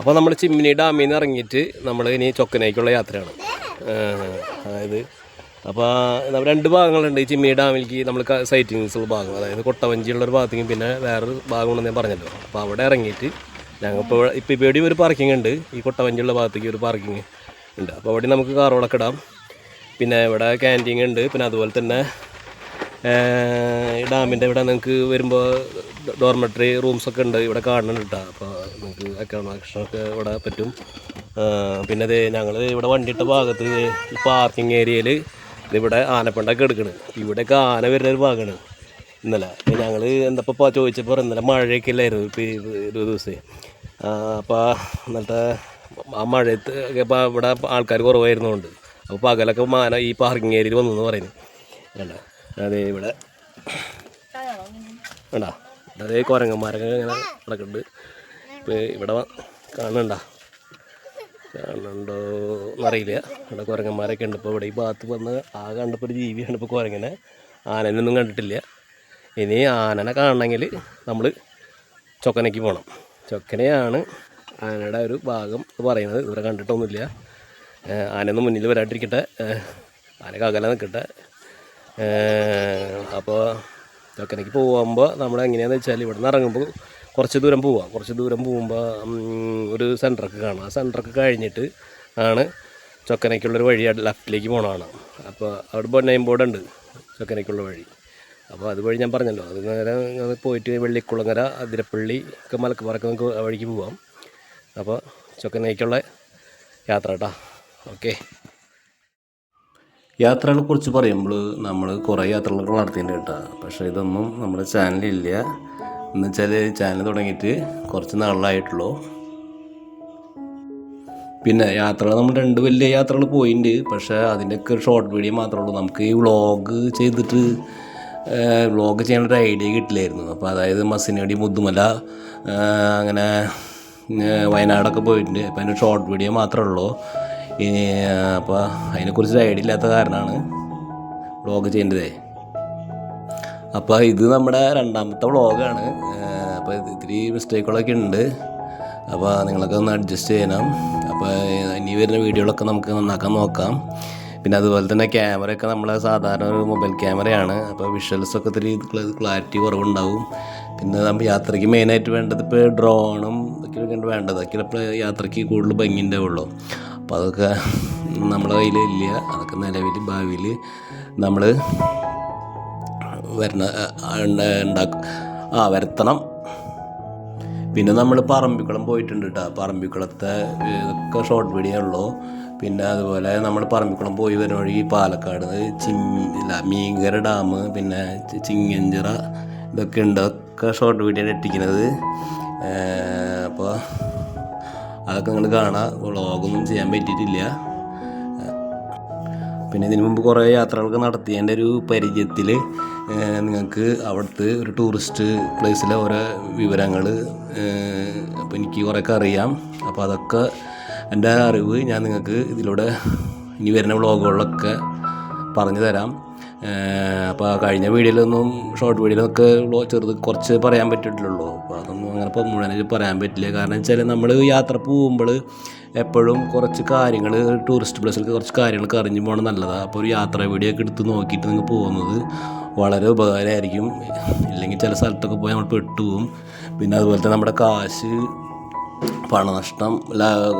അപ്പോൾ നമ്മൾ ചിമ്മിനി ഡാമിൽ നിന്ന് ഇറങ്ങിയിട്ട് നമ്മൾ ഇനി ചൊക്കനേക്കുള്ള യാത്രയാണ്. അതായത് അപ്പോൾ രണ്ട് ഭാഗങ്ങളുണ്ട് ഈ ചിമ്മിനി ഡാമിലേക്ക് നമ്മൾ സൈറ്റിങ്സ് ഭാഗം അതായത് കൊട്ടവഞ്ചിയുള്ള ഒരു ഭാഗത്തേക്കും പിന്നെ വേറൊരു ഭാഗമുണ്ടെന്ന് ഞാൻ പറഞ്ഞല്ലോ. അപ്പോൾ അവിടെ ഇറങ്ങിയിട്ട് ഞങ്ങളിപ്പോൾ ഇപ്പോൾ ഇവിടെ ഒരു പാർക്കിംഗ് ഉണ്ട്. ഈ കൊട്ടവഞ്ചിയുള്ള ഭാഗത്തേക്ക് ഒരു പാർക്കിംഗ് ഉണ്ട്. അപ്പോൾ അവിടെ നമുക്ക് കാറുകളൊക്കെ ഇടാം. പിന്നെ ഇവിടെ ക്യാന്റീൻ ഉണ്ട്. പിന്നെ അതുപോലെ തന്നെ ഡാമിന്റെ ഇവിടെ നിങ്ങൾക്ക് വരുമ്പോൾ ഡോർമെട്രി റൂംസൊക്കെ ഉണ്ട്. ഇവിടെ കാണുന്നുണ്ട് കേട്ടോ. അപ്പോൾ നിങ്ങൾക്ക് അക്കോമഡേഷനൊക്കെ ഇവിടെ പറ്റും. പിന്നെ ഇത് ഞങ്ങൾ ഇവിടെ വണ്ടിയിട്ട ഭാഗത്ത് ഈ പാർക്കിംഗ് ഏരിയയിൽ ഇതിവിടെ ആനപ്പണ്ടൊക്കെ എടുക്കണ്. ഇവിടെയൊക്കെ ആന വരുന്ന ഒരു ഭാഗമാണ് ഇന്നലെ അപ്പോൾ ഞങ്ങൾ എന്തപ്പോൾ ചോദിച്ചപ്പോൾ ഇന്നലെ മഴയൊക്കെ ഇല്ലായിരുന്നു ഇപ്പോൾ ഒരു ദിവസമേ അപ്പോൾ എന്നിട്ട് ആ മഴയത്ത് ഇപ്പോൾ ഇവിടെ ആൾക്കാർ കുറവായിരുന്നുകൊണ്ട് അപ്പോൾ പകലൊക്കെ മാന ഈ പാർക്കിംഗ് ഏരിയയിൽ വന്നു എന്ന് പറയുന്നു. വേണ്ട അതെ ഇവിടെ. വേണ്ട അതേ കുരങ്ങന്മാരൊക്കെ ഇങ്ങനെ നടക്കുന്നുണ്ട്. ഇപ്പോൾ ഇവിടെ കാണണ്ട കാണണ്ടോ എന്നറിയില്ല. ഇവിടെ കുരങ്ങന്മാരൊക്കെ ഉണ്ട്. ഇപ്പോൾ ഇവിടെ ഈ ഭാഗത്ത് വന്ന് ആ കണ്ടപ്പോൾ ഒരു ജീവിയാണ് ഇപ്പോൾ കുരങ്ങനെ. ആനനൊന്നും കണ്ടിട്ടില്ല. ഇനി ആനനെ കാണണമെങ്കിൽ നമ്മൾ ചൊക്കനയ്ക്ക് പോകണം ചൊക്കനെയാണ് ആനയുടെ ഒരു ഭാഗം എന്ന് പറയുന്നത്. ഇവിടെ കണ്ടിട്ടൊന്നുമില്ല. ആനയൊന്നും മുന്നിൽ വരാണ്ടിരിക്കട്ടെ. ആനക്ക് അകലെ നിൽക്കട്ടെ അപ്പോൾ ചൊക്കനയ്ക്ക് പോകുമ്പോൾ നമ്മൾ എങ്ങനെയാണെന്ന് വെച്ചാൽ ഇവിടെ നിന്ന് ഇറങ്ങുമ്പോൾ കുറച്ച് ദൂരം പോവാം. കുറച്ച് ദൂരം പോകുമ്പോൾ ഒരു സെന്ററൊക്കെ കാണാം. ആ സെന്ററൊക്കെ കഴിഞ്ഞിട്ട് ആണ് ചൊക്കനയ്ക്കുള്ളൊരു വഴി ലെഫ്റ്റിലേക്ക് പോകണമാണ് അപ്പോൾ അവിടെ ബൊന്നൈൻ ബോർഡ് ഉണ്ട് ചൊക്കനയ്ക്കുള്ള വഴി. അപ്പോൾ അതുവഴി ഞാൻ പറഞ്ഞല്ലോ അത് നേരെ പോയിട്ട് വെള്ളിക്കുളങ്ങര അതിരപ്പള്ളി ഒക്കെ മലക്കപ്പാറൊക്കെ നമുക്ക് വഴിക്ക് പോവാം. അപ്പോൾ ചൊക്കനയ്ക്കുള്ള യാത്ര കേട്ടോ ഓക്കെ. യാത്രകളെ കുറിച്ച് പറയുമ്പോൾ നമ്മൾ കുറേ യാത്രകളൊക്കെ നടത്തിയിട്ടുണ്ട് കേട്ടോ. പക്ഷേ ഇതൊന്നും നമ്മുടെ ചാനലില്ല എന്ന് വെച്ചാൽ ചാനൽ തുടങ്ങിയിട്ട് കുറച്ച് നാളായിട്ടുള്ളൂ. പിന്നെ യാത്രകൾ നമ്മൾ രണ്ട് വലിയ യാത്രകൾ പോയിട്ടുണ്ട് പക്ഷേ അതിന്റെയൊക്കെ ഷോർട്ട് വീഡിയോ മാത്രമേ ഉള്ളൂ. നമുക്ക് ഈ വ്ളോഗ് ചെയ്തിട്ട് വ്ളോഗ് ചെയ്യാൻ ഐഡിയ കിട്ടില്ലായിരുന്നു. അപ്പോൾ അതായത് മസിനടി മുതുമല അങ്ങനെ വയനാടൊക്കെ പോയിട്ടുണ്ട്. അപ്പോൾ അതിന്റെ ഷോർട്ട് വീഡിയോ മാത്രമേ ഉള്ളൂ. അപ്പോൾ അതിനെക്കുറിച്ച് ഐഡിയ ഇല്ലാത്ത കാരണമാണ് വ്ളോഗ് ചെയ്യേണ്ടതേ. അപ്പോൾ ഇത് നമ്മുടെ രണ്ടാമത്തെ വ്ളോഗാണ് അപ്പോൾ ഇത് ഇത്തിരി മിസ്റ്റേക്കുകളൊക്കെ ഉണ്ട്. അപ്പോൾ നിങ്ങളൊക്കെ ഒന്ന് അഡ്ജസ്റ്റ് ചെയ്യണം. അപ്പോൾ ഇനി വരുന്ന വീഡിയോകളൊക്കെ നമുക്ക് നന്നാക്കാൻ നോക്കാം. പിന്നെ അതുപോലെ തന്നെ ക്യാമറയൊക്കെ നമ്മൾ സാധാരണ ഒരു മൊബൈൽ ക്യാമറയാണ് അപ്പോൾ വിഷ്വൽസൊക്കെ ഇത്തിരി ക്ലാരിറ്റി കുറവുണ്ടാവും. പിന്നെ നമ്മൾ യാത്രയ്ക്ക് മെയിനായിട്ട് വേണ്ടത് ഇപ്പോൾ ഡ്രോണും ഒക്കെ വേണ്ടത്. അതൊക്കെ ഇപ്പോൾ യാത്രയ്ക്ക് കൂടുതൽ ഭംഗി ഉണ്ടാവുള്ളൂ. അപ്പോൾ അതൊക്കെ നമ്മുടെ കയ്യിലില്ല. അതൊക്കെ നിലവിൽ ഭാവിയിൽ നമ്മൾ വരണ ഉണ്ടാക്കും ആ വരുത്തണം. പിന്നെ നമ്മൾ പറമ്പിക്കുളം പോയിട്ടുണ്ട് കേട്ടോ പറമ്പിക്കുളത്തെ ഇതൊക്കെ ഷോർട്ട് വീഡിയോ ഉള്ളൂ. പിന്നെ അതുപോലെ നമ്മൾ പറമ്പിക്കുളം പോയി വരുന്ന വഴി പാലക്കാട് ചിങ് ഇല്ല മീങ്കര ഡാം പിന്നെ ചിങ്ങഞ്ചിറ ഇതൊക്കെ ഉണ്ട്. ഒക്കെ ഷോർട്ട് വീഡിയോ ഇട്ടിരിക്കുന്നത്. അപ്പോൾ അതൊക്കെ നിങ്ങൾ കാണാം. വ്ളോഗൊന്നും ചെയ്യാൻ പറ്റിയിട്ടില്ല. പിന്നെ ഇതിനു മുമ്പ് കുറേ യാത്രകളൊക്കെ നടത്തിയതിന്റെ ഒരു പരിചയത്തിൽ നിങ്ങൾക്ക് അവിടുത്തെ ഒരു ടൂറിസ്റ്റ് പ്ലേസിലെ ഓരോ വിവരങ്ങൾ അപ്പോൾ എനിക്ക് കുറേയൊക്കെ അറിയാം. അപ്പോൾ അതൊക്കെ എന്റെ അറിവ് ഞാൻ നിങ്ങൾക്ക് ഇതിലൂടെ ഇനി വരുന്ന വ്ളോഗുകളിലൊക്കെ പറഞ്ഞു തരാം. അപ്പോൾ കഴിഞ്ഞ വീഡിയോയിലൊന്നും ഷോർട്ട് വീഡിയോയിലൊക്കെ ചെറുത് കുറച്ച് പറയാൻ പറ്റിയിട്ടുള്ളൂ. അപ്പോൾ അതൊന്നും അങ്ങനെ ഇപ്പോൾ മുഴുവനായിട്ട് പറയാൻ പറ്റില്ല. കാരണം വെച്ചാൽ നമ്മൾ യാത്ര പോകുമ്പോൾ എപ്പോഴും കുറച്ച് കാര്യങ്ങൾ ടൂറിസ്റ്റ് പ്ലേസിലൊക്കെ കുറച്ച് കാര്യങ്ങളൊക്കെ അറിഞ്ഞു പോകണം നല്ലതാണ് അപ്പോൾ ഒരു യാത്ര വീഡിയോ ഒക്കെ എടുത്ത് നോക്കിയിട്ട് നിങ്ങൾ പോകുന്നത് വളരെ ഉപകാരമായിരിക്കും. ഇല്ലെങ്കിൽ ചില സ്ഥലത്തൊക്കെ പോയി നമ്മൾ പെട്ടുപോകും പിന്നെ അതുപോലെ തന്നെ നമ്മുടെ കാശ് പണനഷ്ടം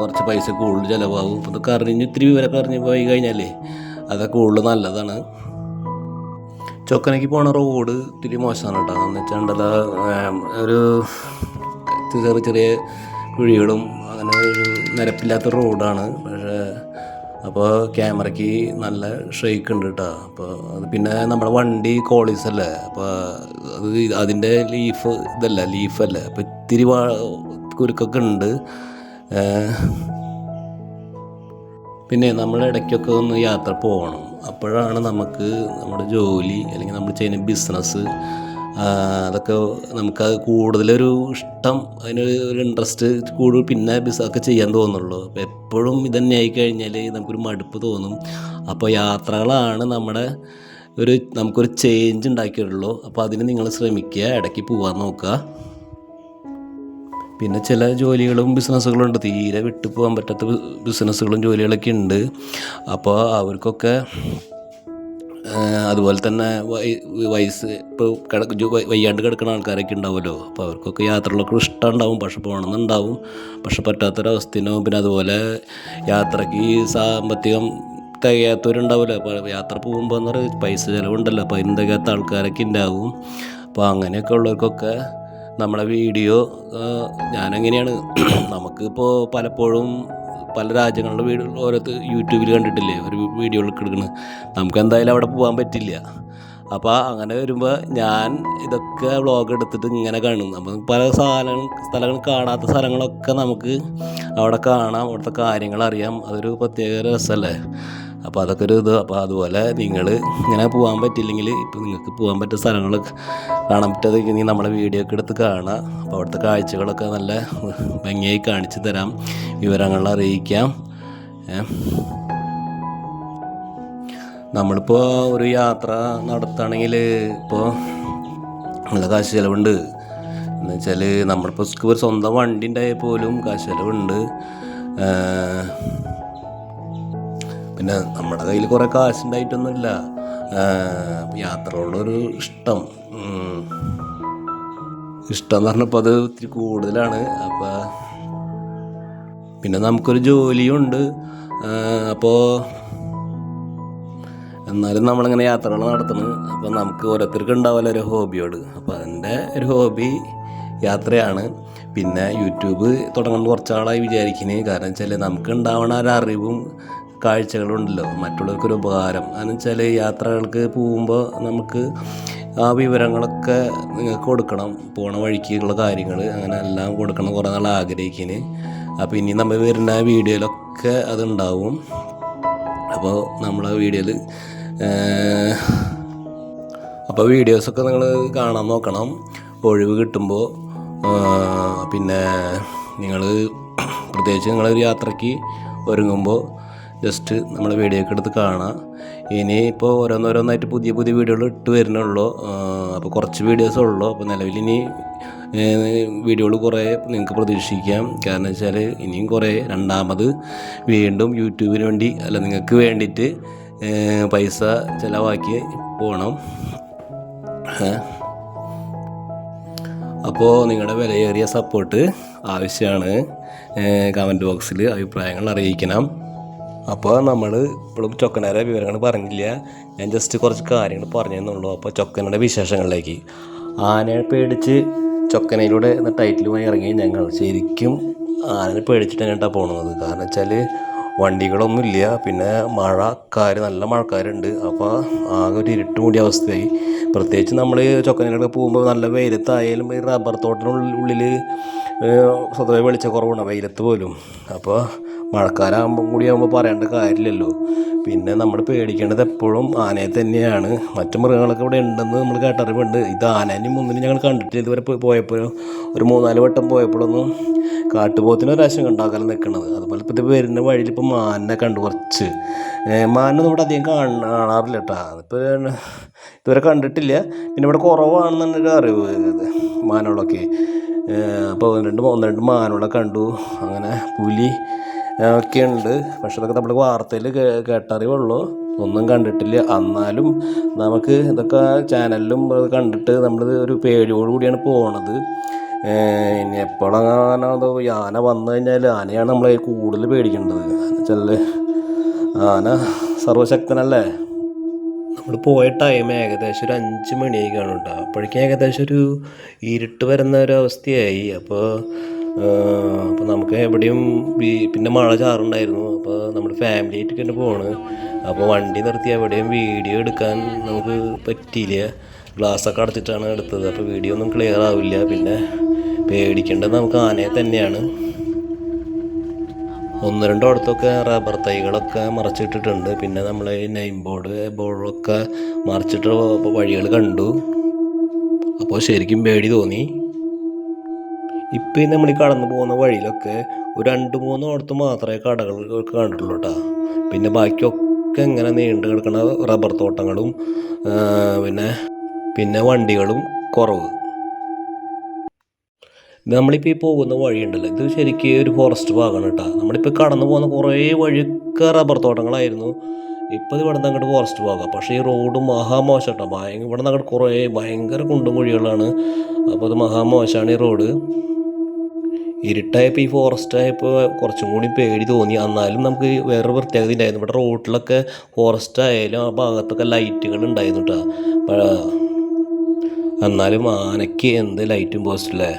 കുറച്ച് പൈസ കൂടുതൽ ചിലവാകും അപ്പോൾ ഇതൊക്കെ അറിഞ്ഞ് ഇത്തിരി വിവരമൊക്കെ അറിഞ്ഞ് പോയി കഴിഞ്ഞാലേ അതൊക്കെ കൂടുതൽ നല്ലതാണ്. ചൊക്കനയ്ക്ക് പോണ റോഡ് ഇത്തിരി മോശമാണ് കേട്ടോ. എന്ന് വെച്ചാൽ ഒരു ചെറിയ ചെറിയ കുഴികളും അങ്ങനെ ഒരു നിരപ്പില്ലാത്ത റോഡാണ് പക്ഷേ അപ്പോൾ ക്യാമറയ്ക്ക് നല്ല ഷെയ്ക്ക് ഉണ്ട് കേട്ടോ. അപ്പോൾ അത് പിന്നെ നമ്മുടെ വണ്ടി കോളീസ് അല്ലേ? അപ്പോൾ അത് അതിന്റെ ലീഫ് ഇതല്ല ലീഫല്ലേ അപ്പോൾ ഇത്തിരി വാ- കുരുക്കൊക്കെ ഉണ്ട്. പിന്നെ നമ്മൾ ഇടയ്ക്കൊക്കെ ഒന്ന് യാത്ര പോകണം. അപ്പോഴാണ് നമുക്ക് നമ്മുടെ ജോലി അല്ലെങ്കിൽ നമ്മൾ ചെയ്യുന്ന ബിസിനസ് അതൊക്കെ നമുക്ക് നമുക്കത് കൂടുതലൊരു ഇഷ്ടം അതിന് ഒരു ഇൻട്രസ്റ്റ് കൂടുതൽ പിന്നെ ബിസ് ഒക്കെ ചെയ്യാൻ തോന്നുള്ളൂ അപ്പോൾ എപ്പോഴും ഇതന്നെ ആയി കഴിഞ്ഞാൽ നമുക്കൊരു മടുപ്പ് തോന്നും. അപ്പോൾ യാത്രകളാണ് നമ്മുടെ ഒരു നമുക്കൊരു ചേഞ്ച് ഉണ്ടാക്കിയിട്ടുള്ളൂ. അപ്പോൾ അതിന് നിങ്ങൾ ശ്രമിക്കുക ഇടയ്ക്ക് പോകാൻ നോക്കുക. പിന്നെ ചില ജോലികളും ബിസിനസ്സുകളും ഉണ്ട് തീരെ വിട്ടു പോകാൻ പറ്റാത്ത ബിസിനസ്സുകളും ജോലികളൊക്കെ ഉണ്ട്. അപ്പോൾ അവർക്കൊക്കെ അതുപോലെ തന്നെ വയസ്സ് ഇപ്പോൾ കിടക്ക് വയ്യാണ്ട് കിടക്കുന്ന ആൾക്കാരൊക്കെ ഉണ്ടാവുമല്ലോ. അപ്പോൾ അവർക്കൊക്കെ യാത്രകളൊക്കെ ഇഷ്ടം ഉണ്ടാവും. പക്ഷെ പോകണമെന്നുണ്ടാവും പക്ഷെ പറ്റാത്തൊരവസ്ഥയുണ്ടാവും പിന്നെ അതുപോലെ യാത്രയ്ക്ക് സാമ്പത്തികം തികയാത്തവരുണ്ടാവില്ല അപ്പോൾ യാത്ര പോകുമ്പോൾ എന്ന് പറയുന്നത് പൈസ ചിലവുണ്ടല്ലോ. അപ്പോൾ അതിന് തികയാത്ത ആൾക്കാരൊക്കെ ഉണ്ടാവും. അപ്പോൾ അങ്ങനെയൊക്കെ ഉള്ളവർക്കൊക്കെ നമ്മളെ വീഡിയോ ഞാനെങ്ങനെയാണ്. നമുക്കിപ്പോൾ പലപ്പോഴും പല രാജ്യങ്ങളുടെ വീട് ഓരോരുത്തർ യൂട്യൂബിൽ കണ്ടിട്ടില്ലേ ഒരു വീഡിയോകളൊക്കെ എടുക്കുന്നത് നമുക്ക് എന്തായാലും അവിടെ പോകാൻ പറ്റില്ല. അപ്പോൾ അങ്ങനെ വരുമ്പോൾ ഞാൻ ഇതൊക്കെ വ്ളോഗ് എടുത്തിട്ട് ഇങ്ങനെ കാണും. നമ്മൾ പല സ്ഥലങ്ങൾ സ്ഥലങ്ങൾ കാണാത്ത സ്ഥലങ്ങളൊക്കെ നമുക്ക് അവിടെ കാണാം. അവിടുത്തെ കാര്യങ്ങൾ അറിയാം. അതൊരു പ്രത്യേക രസമല്ലേ അപ്പോൾ അതൊക്കെ ഒരു ഇത്. അപ്പോൾ അതുപോലെ നിങ്ങൾ ഇങ്ങനെ പോകാൻ പറ്റില്ലെങ്കിൽ ഇപ്പോൾ നിങ്ങൾക്ക് പോകാൻ പറ്റിയ സ്ഥലങ്ങളൊക്കെ കാണാൻ പറ്റാതെങ്കിൽ നമ്മളെ വീഡിയോ ഒക്കെ എടുത്ത് കാണാം. അപ്പോൾ അവിടുത്തെ കാഴ്ചകളൊക്കെ നല്ല ഭംഗിയായി കാണിച്ചു തരാം. വിവരങ്ങൾ അറിയിക്കാം. നമ്മളിപ്പോൾ ഒരു യാത്ര നടത്തുകയാണെങ്കിൽ ഇപ്പോൾ നല്ല കാശ് ചിലവുണ്ട്. എന്ന് വെച്ചാൽ നമ്മളിപ്പോൾ ഒരു സ്വന്തം വണ്ടി ഉണ്ടായാൽ പോലും കാശ് ചിലവുണ്ട്. പിന്നെ നമ്മുടെ കയ്യിൽ കുറേ കാശുണ്ടായിട്ടൊന്നുമില്ല. യാത്രയോടൊരു ഇഷ്ടം. ഒരു ഇഷ്ടം എന്ന് പറഞ്ഞപ്പോൾ അത് ഒത്തിരി കൂടുതലാണ്. അപ്പോൾ പിന്നെ നമുക്കൊരു ജോലിയുണ്ട്. അപ്പോൾ എന്നാലും നമ്മളിങ്ങനെ യാത്രകൾ നടത്തുന്നു. അപ്പോൾ നമുക്ക് ഓരോരുത്തർക്ക് ഉണ്ടാവില്ല ഒരു ഹോബിയോട്. അപ്പോൾ അതിന്റെ ഒരു ഹോബി യാത്രയാണ്. പിന്നെ യൂട്യൂബ് തുടങ്ങുന്ന കുറച്ചാളായി വിചാരിക്കുന്നത് കാരണം വെച്ചാൽ നമുക്ക് ഉണ്ടാവണ ഒരു അറിവും കാഴ്ചകളും ഉണ്ടല്ലോ മറ്റുള്ളവർക്കൊരു ഉപകാരം. എന്ന് വെച്ചാൽ യാത്രകൾക്ക് പോകുമ്പോൾ നമുക്ക് ആ വിവരങ്ങളൊക്കെ നിങ്ങൾക്ക് കൊടുക്കണം. പോണ വഴിക്കുള്ള കാര്യങ്ങൾ അങ്ങനെ എല്ലാം കൊടുക്കണം കുറേ നാൾ ആഗ്രഹിക്കുന്നു അപ്പോൾ ഇനി നമ്മൾ വരുന്ന വീഡിയോയിലൊക്കെ അതുണ്ടാവും. അപ്പോൾ നമ്മളെ വീഡിയോയിൽ അപ്പോൾ വീഡിയോസൊക്കെ നിങ്ങൾ കാണാൻ നോക്കണം. ഒഴിവ് കിട്ടുമ്പോൾ പിന്നെ നിങ്ങൾ പ്രത്യേകിച്ച് നിങ്ങളൊരു യാത്രയ്ക്ക് ഒരുങ്ങുമ്പോൾ ജസ്റ്റ് നമ്മൾ വീഡിയോ ഒക്കെ എടുത്ത് കാണാം. ഇനി ഇപ്പോൾ ഓരോന്നോരോന്നായിട്ട് പുതിയ പുതിയ വീഡിയോകൾ ഇട്ട് വരുന്നുള്ളൂ. അപ്പോൾ കുറച്ച് വീഡിയോസേ ഉള്ളൂ. അപ്പോൾ നിലവിൽ ഇനി വീഡിയോകൾ കുറേ നിങ്ങൾക്ക് പ്രതീക്ഷിക്കാം. കാരണം വെച്ചാൽ ഇനിയും കുറേ രണ്ടാമത് വീണ്ടും യൂട്യൂബിന് വേണ്ടി അല്ല നിങ്ങൾക്ക് വേണ്ടിയിട്ട് പൈസ ചിലവാക്കി പോകണം അപ്പോൾ നിങ്ങളുടെ വിലയേറിയ സപ്പോർട്ട് ആവശ്യമാണ്. കമന്റ് ബോക്സിൽ അഭിപ്രായങ്ങൾ അറിയിക്കണം. അപ്പോൾ നമ്മൾ ഇപ്പോഴും ചൊക്കനാരെ വിവരങ്ങൾ പറഞ്ഞില്ല. ഞാൻ ജസ്റ്റ് കുറച്ച് കാര്യങ്ങൾ പറഞ്ഞെന്നുള്ളൂ അപ്പോൾ ചൊക്കനയുടെ വിശേഷങ്ങളിലേക്ക്. ആനയെ പേടിച്ച് ചൊക്കനയിലൂടെ എന്ന ടൈറ്റിലുമായി ഇറങ്ങി ഞങ്ങൾ ശരിക്കും ആനനെ പേടിച്ചിട്ട് എങ്ങോട്ടാണ് പോകുന്നത് കാരണം വെച്ചാൽ വണ്ടികളൊന്നുമില്ല പിന്നെ മഴക്കാർ നല്ല മഴക്കാരുണ്ട്. അപ്പോൾ ആകെ ഒരു ഇരുട്ട് കൂടിയ അവസ്ഥയായി. പ്രത്യേകിച്ച് നമ്മൾ ചൊക്കനയിലൂടെ പോകുമ്പോൾ നല്ല വെയിലത്തായാലും ഈ റബ്ബർ തോട്ടിനുള്ളിൽ സ്വതവേ വെളിച്ചക്കുറവുണ്ട്. വെയിലത്ത് പോലും. അപ്പോൾ മഴക്കാലമാകുമ്പോൾ കൂടി ആകുമ്പോൾ പറയേണ്ട കാര്യമില്ലല്ലോ. പിന്നെ നമ്മൾ പേടിക്കേണ്ടത് എപ്പോഴും ആനയെ തന്നെയാണ്. മറ്റു മൃഗങ്ങളൊക്കെ ഇവിടെ ഉണ്ടെന്ന് നമ്മൾ കേട്ടറിവുണ്ട്. ഇത് ആനേനെയും ഒന്നിനും ഞങ്ങൾ കണ്ടിട്ടില്ല. ഇതുവരെ പോയപ്പോഴും ഒരു മൂന്നാൽ വട്ടം പോയപ്പോഴൊന്നും കാട്ടുപോത്തിന് ഒരാശം ഉണ്ടാക്കാൻ നിൽക്കുന്നത് അതുപോലെ ഇപ്പോൾ ഇത് വരുന്ന വഴിയിൽ ഇപ്പോൾ മാനിനെ കണ്ടു കുറച്ച്. മാനൊന്നും ഇവിടെ അധികം കാണ- കാണാറില്ല കേട്ടോ. അതിപ്പോൾ ഇതുവരെ കണ്ടിട്ടില്ല. പിന്നെ ഇവിടെ കുറവാണെന്നുള്ളൊരു അറിവ് മാനുകളൊക്കെ അപ്പോൾ ഒന്ന് രണ്ട് ഒന്ന് രണ്ട് മാനുകളെ കണ്ടു. അങ്ങനെ പുലി ആ, ഒക്കെ ഉണ്ട് പക്ഷെ അതൊക്കെ നമ്മൾ വാർത്തയിൽ കേട്ടറിവുള്ളൂ. ഒന്നും കണ്ടിട്ടില്ല. എന്നാലും നമുക്ക് ഇതൊക്കെ ചാനലിലും കണ്ടിട്ട് നമ്മൾ ഒരു പേടിയോട് കൂടിയാണ് പോണത്. ഇനി എപ്പോഴാണ് അത് ആന വന്നു കഴിഞ്ഞാൽ ആനയാണ് നമ്മളെ കൂടുതൽ പേടിക്കേണ്ടത്. വെച്ചാൽ ആന സർവശക്തനല്ലേ നമ്മൾ പോയ ടൈം ഏകദേശം ഒരു അഞ്ച് മണിയായി കാണും കേട്ടോ അപ്പോഴേക്കും ഏകദേശം ഒരു ഇരുട്ട് വരുന്ന ഒരു അവസ്ഥയായി. അപ്പോൾ അപ്പോൾ നമുക്ക് എവിടെയും പിന്നെ മഴ ചാറുണ്ടായിരുന്നു. അപ്പോൾ നമ്മൾ ഫാമിലി ആയിട്ട് തന്നെ പോണ്. അപ്പോൾ വണ്ടി നിർത്തി എവിടെയും വീഡിയോ എടുക്കാൻ നമുക്ക് പറ്റിയില്ല. ഗ്ലാസ്സൊക്കെ അടച്ചിട്ടാണ് എടുത്തത്. അപ്പോൾ വീഡിയോ ഒന്നും ക്ലിയർ ആവില്ല. പിന്നെ പേടിക്കേണ്ടത് നമുക്ക് ആനയെ തന്നെയാണ്. ഒന്ന് രണ്ടിടത്തൊക്കെ റബ്ബർ തൈകളൊക്കെ മറച്ചിട്ടിട്ടുണ്ട്. പിന്നെ നമ്മൾ നെയിം ബോർഡ് ബോർഡൊക്കെ മറച്ചിട്ട് വഴികൾ കണ്ടു. അപ്പോൾ ശരിക്കും പേടി തോന്നി. ഇപ്പം നമ്മൾ കടന്നു പോകുന്ന വഴിയിലൊക്കെ ഒരു രണ്ട് മൂന്ന് ഇടത്ത് മാത്രമേ കടകൾ കണ്ടിട്ടുള്ളൂ കേട്ടോ പിന്നെ ബാക്കിയൊക്കെ ഇങ്ങനെ നീണ്ടു കിടക്കുന്ന റബ്ബർ തോട്ടങ്ങളും പിന്നെ പിന്നെ വണ്ടികളും കുറവ്. നമ്മളിപ്പോൾ ഈ പോകുന്ന വഴിയുണ്ടല്ലോ ഇത് ശരിക്കും ഒരു ഫോറസ്റ്റ് ഭാഗമാണ് കേട്ടോ നമ്മളിപ്പോൾ കടന്നു പോകുന്ന കുറേ വഴിയൊക്കെ റബ്ബർ തോട്ടങ്ങളായിരുന്നു. ഇപ്പോൾ ഇവിടെ നിന്ന് അങ്ങോട്ട് ഫോറസ്റ്റ് ഭാഗം. പക്ഷേ ഈ റോഡ് മഹാമോശം കേട്ടോ ഭയങ്കര ഇവിടെ നിന്ന് അങ്ങോട്ട് കുറേ ഭയങ്കര കുണ്ടും കുഴികളാണ് അപ്പോൾ അത് മഹാമോശമാണ് ഈ റോഡ് ഇരുട്ടായപ്പോൾ ഈ ഫോറസ്റ്റ് ആയപ്പോൾ കുറച്ചും കൂടി പേടി തോന്നി. എന്നാലും നമുക്ക് വേറൊരു പ്രത്യേകത ഉണ്ടായിരുന്നു. ഇവിടെ റോട്ടിലൊക്കെ ഫോറസ്റ്റ് ആയാലും ആ ഭാഗത്തൊക്കെ ലൈറ്റുകൾ ഉണ്ടായിരുന്നു കേട്ടോ എന്നാലും ആനയ്ക്ക് എന്ത് ലൈറ്റും പോസ്റ്റല്ലേ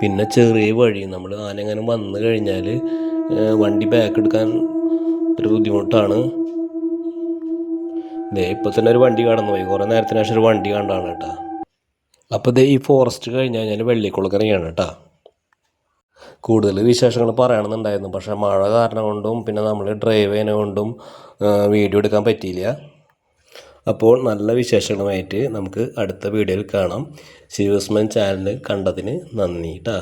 പിന്നെ ചെറിയ വഴി. നമ്മൾ ആന എങ്ങനെ വന്നു കഴിഞ്ഞാൽ വണ്ടി ബാക്ക് എടുക്കാൻ ഒരു ബുദ്ധിമുട്ടാണ്. ദേ ഇപ്പോൾ തന്നെ ഒരു വണ്ടി കടന്നു പോയി കുറേ നേരത്തിന് ശേഷം ഒരു വണ്ടി കണ്ടാണ് കേട്ടോ അപ്പോൾ ദേ ഈ ഫോറസ്റ്റ് കഴിഞ്ഞ് കഴിഞ്ഞാൽ വെള്ളിക്കുളക്കരയാണ് കേട്ടോ. കൂടുതൽ വിശേഷങ്ങൾ പറയണമെന്നുണ്ടായിരുന്നു. പക്ഷേ മഴ കാരണം കൊണ്ടും പിന്നെ നമ്മൾ ഡ്രൈവ് ചെയ്യുന്നത് കൊണ്ടും വീഡിയോ എടുക്കാൻ പറ്റിയില്ല. അപ്പോൾ നല്ല വിശേഷങ്ങളുമായിട്ട് നമുക്ക് അടുത്ത വീഡിയോയിൽ കാണാം. ശിവസ്മൻ ചാനൽ കണ്ടതിന് നന്ദി കേട്ടോ